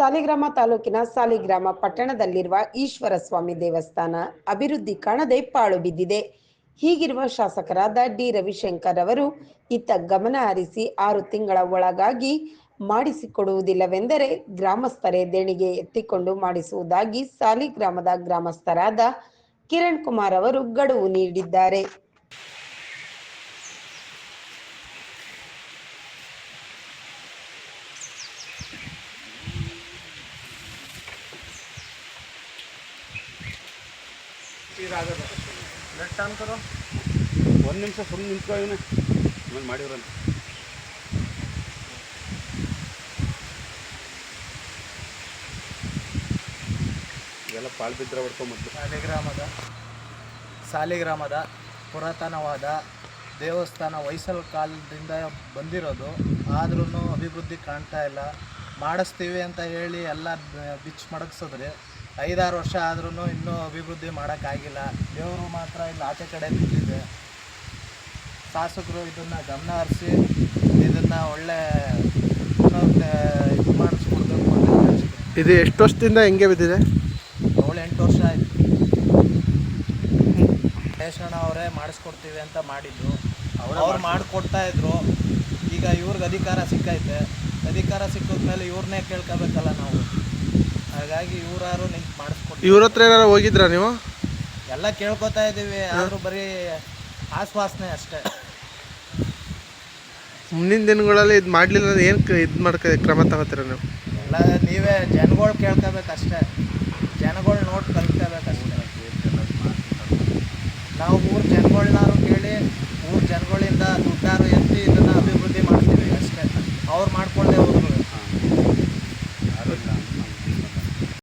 ಸಾಲಿಗ್ರಾಮ ತಾಲೂಕಿನ ಸಾಲಿಗ್ರಾಮ ಪಟ್ಟಣದಲ್ಲಿರುವ ಈಶ್ವರ ಸ್ವಾಮಿ ದೇವಸ್ಥಾನ ಅಭಿವೃದ್ಧಿ ಕಾಣದೆ ಪಾಳು ಬಿದ್ದಿದೆ. ಹೀಗಿರುವ ಶಾಸಕರಾದ ಡಿ. ರವಿಶಂಕರ್ ಅವರು ಇತ್ತ ಗಮನ ಹರಿಸಿ ಆರು ತಿಂಗಳ ಒಳಗಾಗಿ ಮಾಡಿಸಿಕೊಡುವುದಿಲ್ಲವೆಂದರೆ ಗ್ರಾಮಸ್ಥರೇ ದೇಣಿಗೆ ಎತ್ತಿಕೊಂಡು ಮಾಡಿಸುವುದಾಗಿ ಸಾಲಿಗ್ರಾಮದ ಗ್ರಾಮಸ್ಥರಾದ ಕಿರಣ್ ಕುಮಾರ್ ಅವರು ಗಡುವು ನೀಡಿದ್ದಾರೆ. ಕರೋ. ಒಂದು ನಿಮಿಷ ಸುಮ್ಮನೆ ನಿಂತ್ಕೊ ಇವನು. ಆಮೇಲೆ ಮಾಡಿವ್ರಂತ ಎಲ್ಲ ಪಾಳು ಬಿದ್ದರೆ ಹೊಡ್ಕೊಂಬತ್ತು ಸಾಲಿಗ್ರಾಮದ. ಸಾಲಿಗ್ರಾಮದ ಪುರಾತನವಾದ ದೇವಸ್ಥಾನ ವಯಸ್ಸಲ್ ಕಾಲದಿಂದ ಬಂದಿರೋದು. ಆದ್ರೂ ಅಭಿವೃದ್ಧಿ ಕಾಣ್ತಾ ಇಲ್ಲ. ಮಾಡಿಸ್ತೀವಿ ಅಂತ ಹೇಳಿ ಎಲ್ಲ ಬಿಚ್ ಮಡಗ್ಸಿದ್ರೆ ಐದಾರು ವರ್ಷ ಆದ್ರೂ ಇನ್ನೂ ಅಭಿವೃದ್ಧಿ ಮಾಡೋಕ್ಕಾಗಿಲ್ಲ. ದೇವರು ಮಾತ್ರ ಇಲ್ಲಿ ಆಚೆ ಕಡೆ ಬಿದ್ದಿದೆ ಶಾಸಕರು ಇದನ್ನು ಗಮನ ಹರಿಸಿ ಇದನ್ನು ಒಳ್ಳೆ ಇದು ಮಾಡಿಸ್ಕೊಡ್ಬೇಕು ಇದು ಎಷ್ಟು ವರ್ಷದಿಂದ ಹೆಂಗೆ ಬಿದ್ದಿದೆ? ಏಳು ಎಂಟು ವರ್ಷ ಆಯ್ತು. ರೇಷಣ ಅವರೇ ಮಾಡಿಸ್ಕೊಡ್ತೀವಿ ಅಂತ ಮಾಡಿದ್ದು. ಅವ್ರು ಮಾಡಿಕೊಡ್ತಾ ಇದ್ರು. ಈಗ ಇವ್ರಿಗೆ ಅಧಿಕಾರ ಸಿಕ್ಕೈತೆ. ಅಧಿಕಾರ ಸಿಕ್ಕಿದ್ಮೇಲೆ ಇವ್ರನ್ನೇ ಕೇಳ್ಕೋಬೇಕಲ್ಲ ನಾವು. ಹಾಗಾಗಿ ಇವರಾರು ನಿಂತು ಮಾಡಿಸ್ಕೊಡ್ತೀವಿ ಇವ್ರ ಹತ್ರ ಏನಾರ ಹೋಗಿದ್ರಾ ನೀವು? ಎಲ್ಲ ಕೇಳ್ಕೊತಾ ಇದ್ದೀವಿ ಆದರೂ ಬರೀ ಆಶ್ವಾಸನೆ ಅಷ್ಟೇ. ಮುಂದಿನ ದಿನಗಳಲ್ಲಿ ಇದು ಮಾಡ್ಲಿಲ್ಲ ಏನ್ ಏನು ಇದು ಮಾಡ್ಕ ಕ್ರಮ ತಗೋತೀರ ನೀವು? ಎಲ್ಲ ನೀವೇ ಜನಗಳು ಕೇಳ್ಕೋಬೇಕಷ್ಟೇ. ಜನಗಳು ನೋಡಿ ಕಲ್ತ್ಕೋಬೇಕಷ್ಟೇ